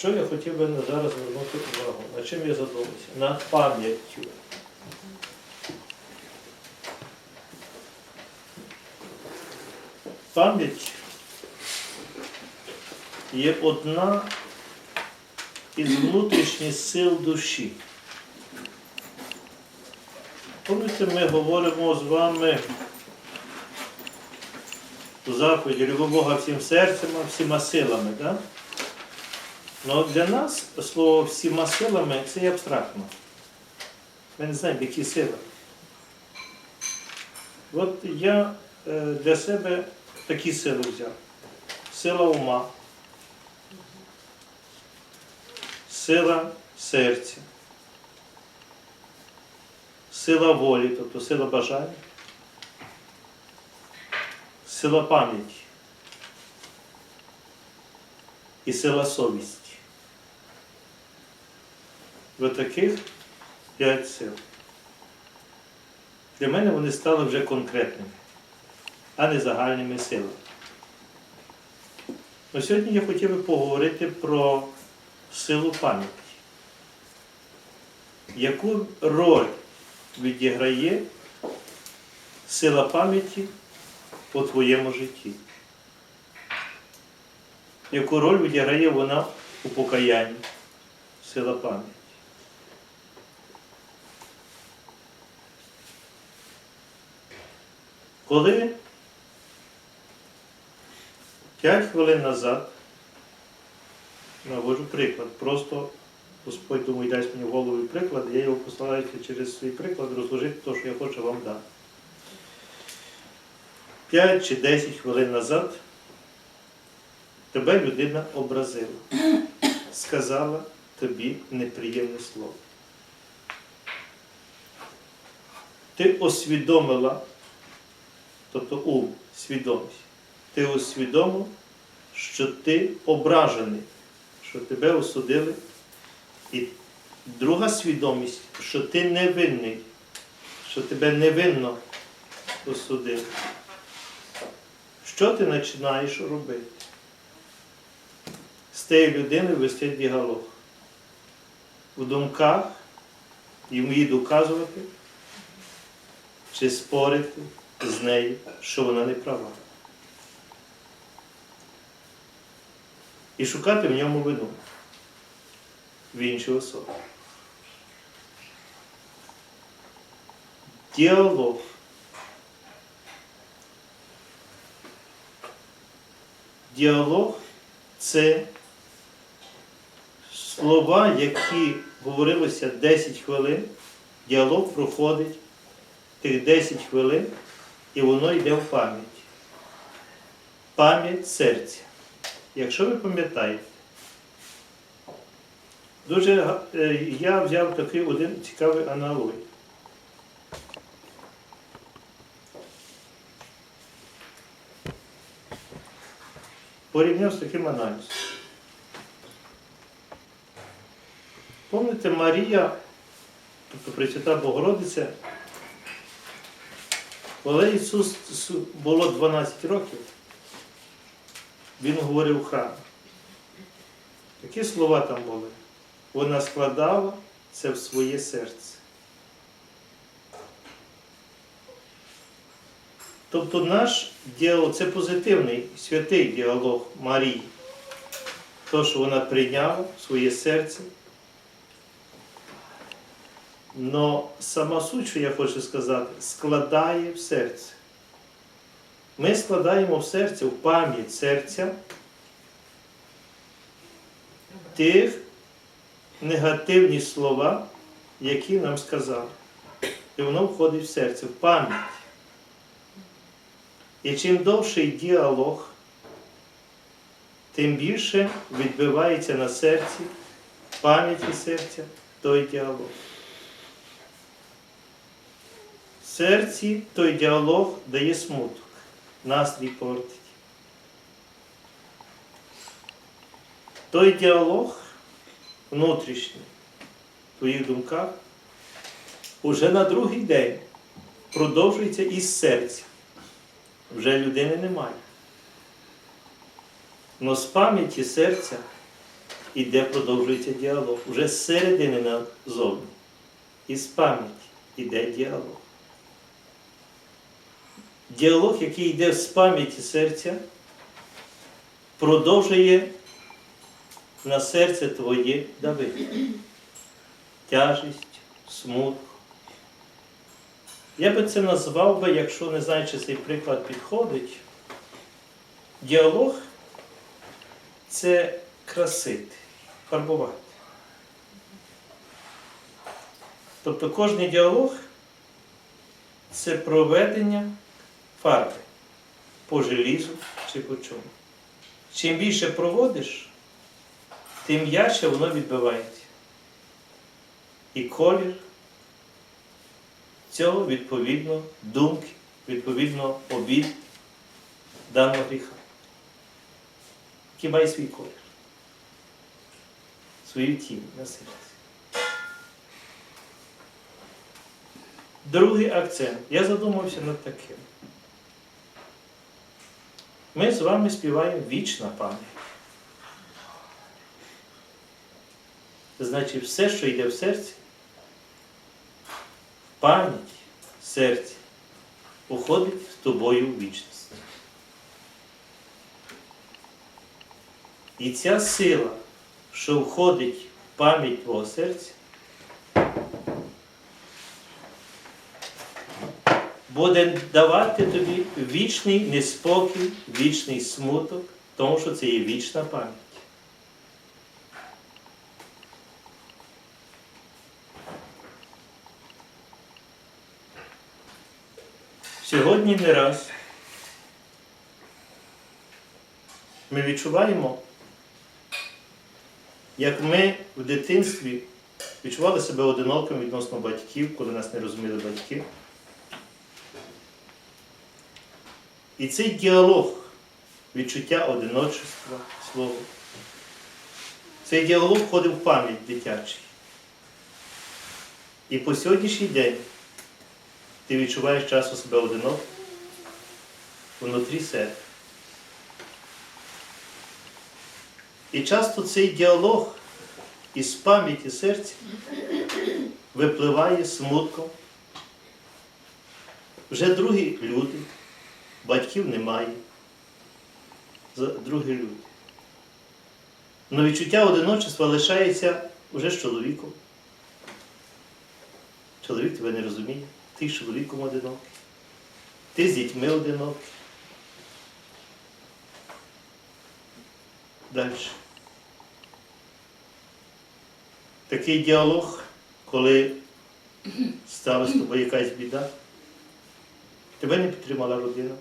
Що я хотів би зараз звернути увагу? На чим я задумався? Над пам'яттю. Пам'ять є одна із внутрішніх сил душі. Пам'ятаєте, ми говоримо з вами у заповіді «Люби Бога всім серцем, всіма силами. Да? Ну, для нас слово всіма силами це є абстрактно. Ми не знаємо, які сили. От я е, для себе такі сили взяв. Сила ума, сила серця, сила волі, тобто сила бажання, сила пам'яті і сила совісті. Ось таких п'ять сил. Для мене вони стали вже конкретними, а не загальними силами. Ну, сьогодні я хотів би поговорити про силу пам'яті. Яку роль відіграє сила пам'яті у твоєму житті? Яку роль відіграє вона у покаянні? Сила пам'яті? Коли 5 хвилин назад наводжу приклад, просто Господь думаю, дасть мені в голову приклад, я його постараюся через свій приклад розложити те, що я хочу вам дати. 5 чи 10 хвилин назад тебе людина образила, сказала тобі неприємне слово. Ти освідомила тобто ум, свідомість. Ти усвідомив, що ти ображений, що тебе осудили. І друга свідомість, що ти невинний, що тебе невинно осудили. Що ти починаєш робити? З тією людиною вести діалог. В думках йому їй доказувати чи спорити з нею, що вона не права. І шукати в ньому вину в іншій особі. Діалог. Діалог це слова, які говорилися 10 хвилин, діалог проходить тих 10 хвилин і воно йде в пам'ять. Пам'ять серця. Якщо ви пам'ятаєте, дуже е, я взяв такий один цікавий аналогій. Порівняв з таким аналізом. Пам'ятаєте, Марія, тобто Пресвята Богородиця, коли Ісус було 12 років, Він говорив у храмі. Такі слова там були. Вона складала це в своє серце. Тобто наш діалог це позитивний, святий діалог Марії. То, що вона прийняла в своє серце. Но сама суть, що я хочу сказати, складає в серце. Ми складаємо в серце, в пам'ять серця тих негативні слова, які нам сказали. І воно входить в серце, в пам'ять. І чим довший діалог, тим більше відбивається на серці, пам'яті серця той діалог. В серці той діалог дає смуток, настрій портить. Той діалог внутрішній в твоїх думках уже на другий день продовжується із серця. Вже людини немає. Но з пам'яті серця іде, продовжується діалог. Уже з середини назовні. Із пам'яті іде діалог. Діалог, який йде з пам'яті серця, продовжує на серце твоє давити. Тяжість, смуток. Я би це назвав би, якщо не знаю, чи цей приклад підходить. Діалог це красити, фарбувати. Тобто кожний діалог це проведення фарби по желізу чи по чому. Чим більше проводиш, тим м'яче воно відбивається. І колір цього відповідно думки, відповідно обід даного гріха, який має свій колір, свою тінь на серці. Другий акцент. Я задумався над таким. Ми з вами співаємо вічна пам'ять. Значить, все, що йде в серці, пам'ять в серці уходить з тобою в вічність. І ця сила, що входить в пам'ять твого серця, буде давати тобі вічний неспокій, вічний смуток, тому що це є вічна пам'ять. Сьогодні не раз ми відчуваємо, як ми в дитинстві відчували себе одинокими відносно батьків, коли нас не розуміли батьки. І цей діалог, відчуття одиночества, слово, цей діалог входив в пам'ять дитячий. І по сьогоднішній день ти відчуваєш часу себе одиноко внутрі себе. І часто цей діалог із пам'яті серця випливає смутком. Вже другі люди, батьків немає. Другі люди. Но відчуття одиночества лишається вже з чоловіком. Чоловік тебе не розуміє, ти з чоловіком одинокий, ти з дітьми одинокий. Далі. Такий діалог, коли сталася з тобою якась біда, тебе не підтримала родина.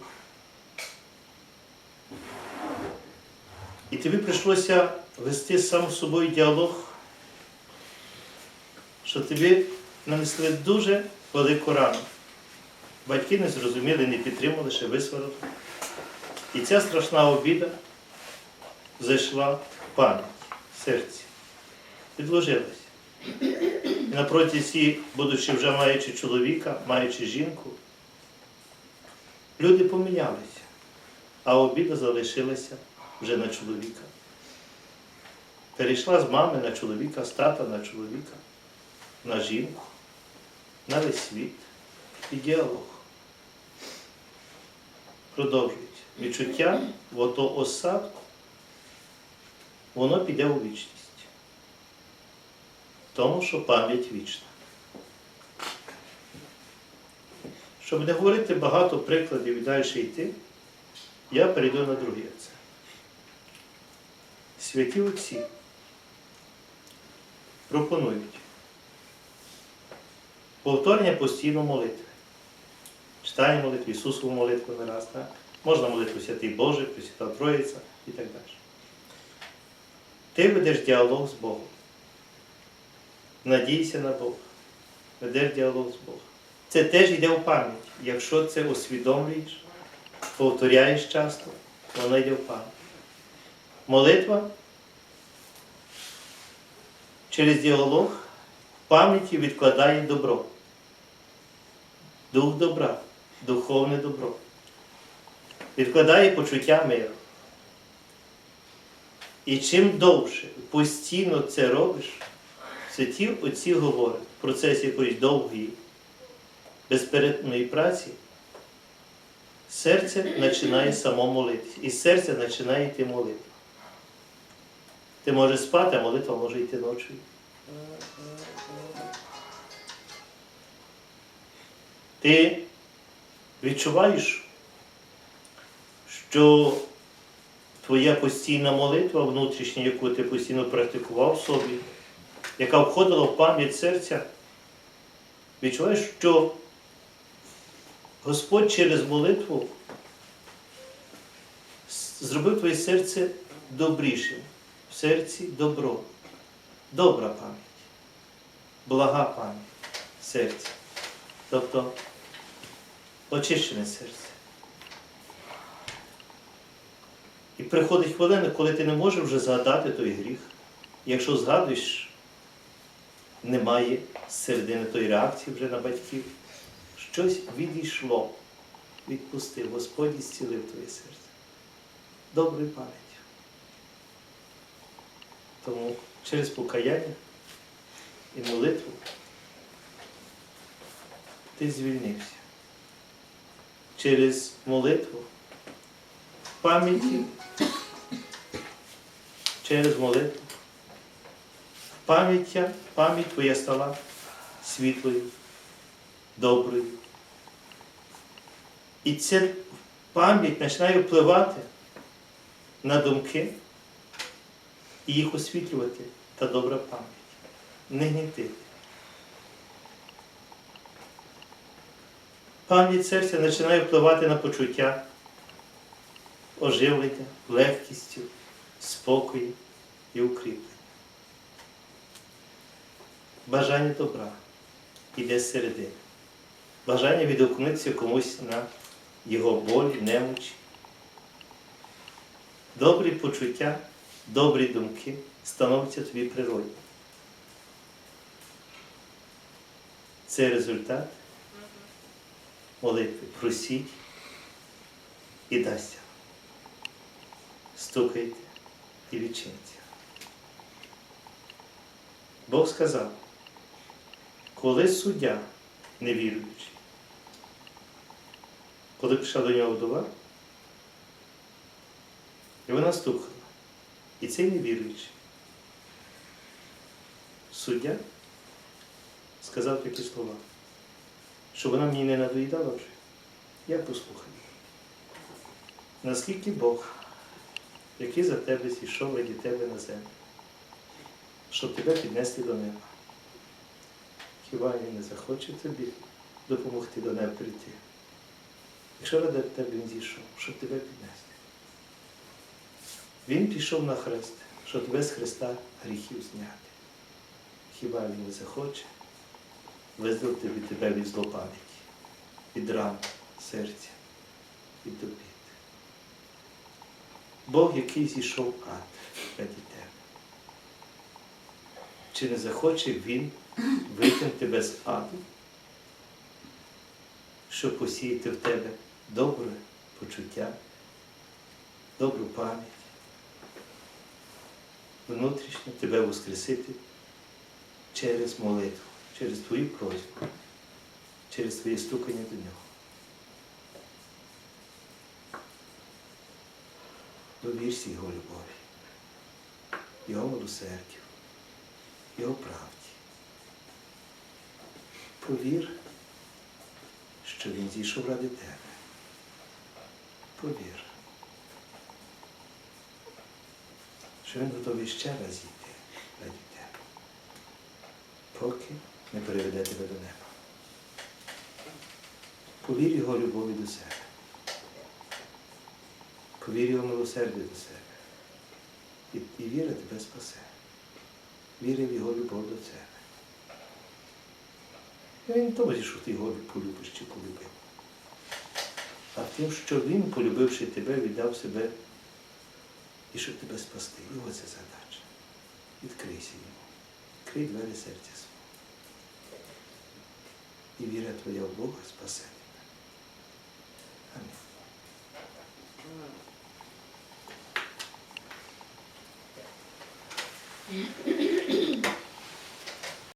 І тобі прийшлося вести сам з собою діалог, що тобі нанесли дуже велику рану. Батьки не зрозуміли, не підтримали, ще висварили. І ця страшна обіда зайшла в пам'ять, в серці, підложилась. І на протязі, будучи вже маючи чоловіка, маючи жінку, люди помінялися, а обіда залишилася вже на чоловіка. Перейшла з мами на чоловіка, з тата на чоловіка, на жінку, на весь світ і діалог. Продовжують. Відчуття в ото осадку, воно піде у вічність. Тому що пам'ять вічна. Щоб не говорити багато прикладів і далі йти, я перейду на другий акцент. Святі отці пропонують повторення постійно молитви. Читання молитви, Ісусову молитву не раз, так? можна молитву Святий Боже, Пресвята Троїця і так далі. Ти ведеш діалог з Богом. Надійся на Бога. Ведеш діалог з Богом. Це теж йде в пам'ять. Якщо це усвідомлюєш, повторяєш часто, воно йде в пам'ять. Молитва через діалог в пам'яті відкладає добро. Дух добра, духовне добро. Відкладає почуття миру. І чим довше постійно це робиш, святі отці говорять в процесі якоїсь довгої, безперервної праці, серце починає само молитись. І з серця починає йти молитва. Ти можеш спати, а молитва може йти ночою. Ти відчуваєш, що твоя постійна молитва внутрішня, яку ти постійно практикував в собі, яка входила в пам'ять серця, відчуваєш, що Господь через молитву зробив твоє серце добрішим. В серці добро, добра пам'ять, блага пам'ять серця. Тобто очищене серце. І приходить хвилина, коли ти не можеш вже згадати той гріх. Якщо згадуєш, немає середини тої реакції вже на батьків. Щось відійшло, відпустив, Господь зцілив твоє серце. Доброю пам'яттю. Тому через покаяння і молитву ти звільнився. Через молитву пам'яті, через молитву. Пам'яття, пам'ять твоя стала світлою, доброю. І ця пам'ять починає впливати на думки і їх освітлювати та добра пам'ять. Не гнітити. Пам'ять серця починає впливати на почуття, оживлення, легкістю, спокою і укріплення. Бажання добра іде з середини. Бажання відгукнутися комусь на його болі, немочі. Добрі почуття, добрі думки становляться тобі природні. Це результат молитви. Просіть і дасться. Стукайте і відчиниться. Бог сказав, коли суддя невіруючий, коли прийшла до нього вдова, і вона стукала. І цей невіруючий. Суддя сказав такі слова, що вона мені не надоїдала вже. Я послухаю. Наскільки Бог, який за тебе зійшов раді тебе на землю, щоб тебе піднести до неба. Хіба він не захоче тобі допомогти до неба прийти? Якщо ради тебе він зійшов, щоб тебе піднести. Він пішов на хрест, щоб тебе з Христа гріхів зняти. Хіба він не захоче визволити від тебе від злопам'яті, від ран серця, від добіт. Бог, який зійшов ад раді тебе. Чи не захоче Він витягнути тебе з аду, щоб посіяти в тебе добре почуття, добру пам'ять, внутрішньо тебе воскресити через молитву, через твою просьбу, через твоє стукання до нього. Довірся Його любові, Його милосердю, Його правді. Повір, що Він зійшов ради тебе. Повір, що він готовий ще раз йти раді тебе, поки не переведе тебе до неба. Повір Його любові до себе. Повір Його милосердя до себе. І, і віра тебе спасе. Віри в Його любов до себе. Ну, він не тому, що ти його полюбиш чи полюбив, а тим, що він, полюбивши тебе, віддав себе і щоб тебе спасти. Його це задача. Відкрийся йому, відкрий двері серця свого. І віра твоя в Бога спасе тебе. Амінь. Mm-hmm.